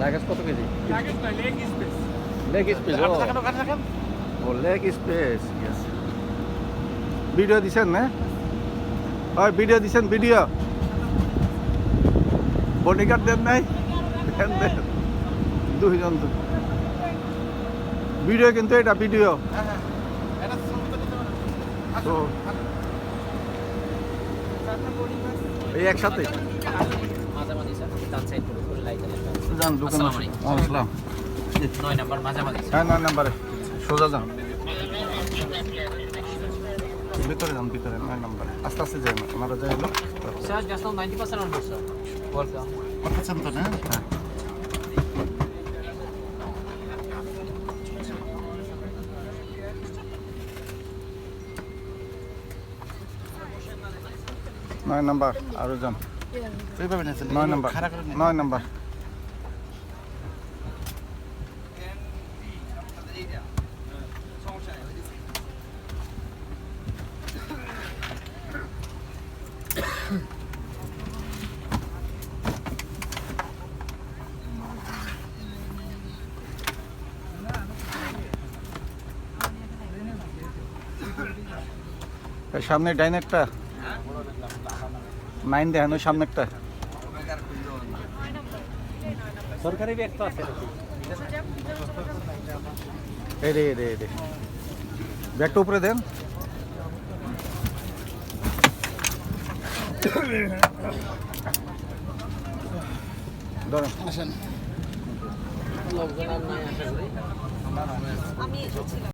Luggage কত KG? Leg space ও। Leg space video দিছেন না? হয় ভিডিও দিছেন ভিডিও বডিগার্ড দেন নাই? দেন দেন। দুইজন ভিডিও কিন্তু এটা ভিডিও তো এই একসাথে? যান দোকানে আসসালামু নয় নাম্বার মাঝামাঝি হ্যাঁ নয় নাম্বারে। সোজা যান। ভিতরে যান ভিতরে নয় নাম্বারে। আস্তে আস্তে যাই ওনারা যাই হলো। Sir just now 90% on sir welcome পাঠাচ্ছেন তো না? হ্যাঁ। নয় নাম্বার আরও যান। নয় নাম্বার নয় নাম্বার। এই সামনে ডাইনেরটা নাইন দেখেন ওই সামনে একটা। সরকারি ব্যাগ তো আছে এই রে রে রে। ব্যাগটা উপরে দেন। ধরেন। আমি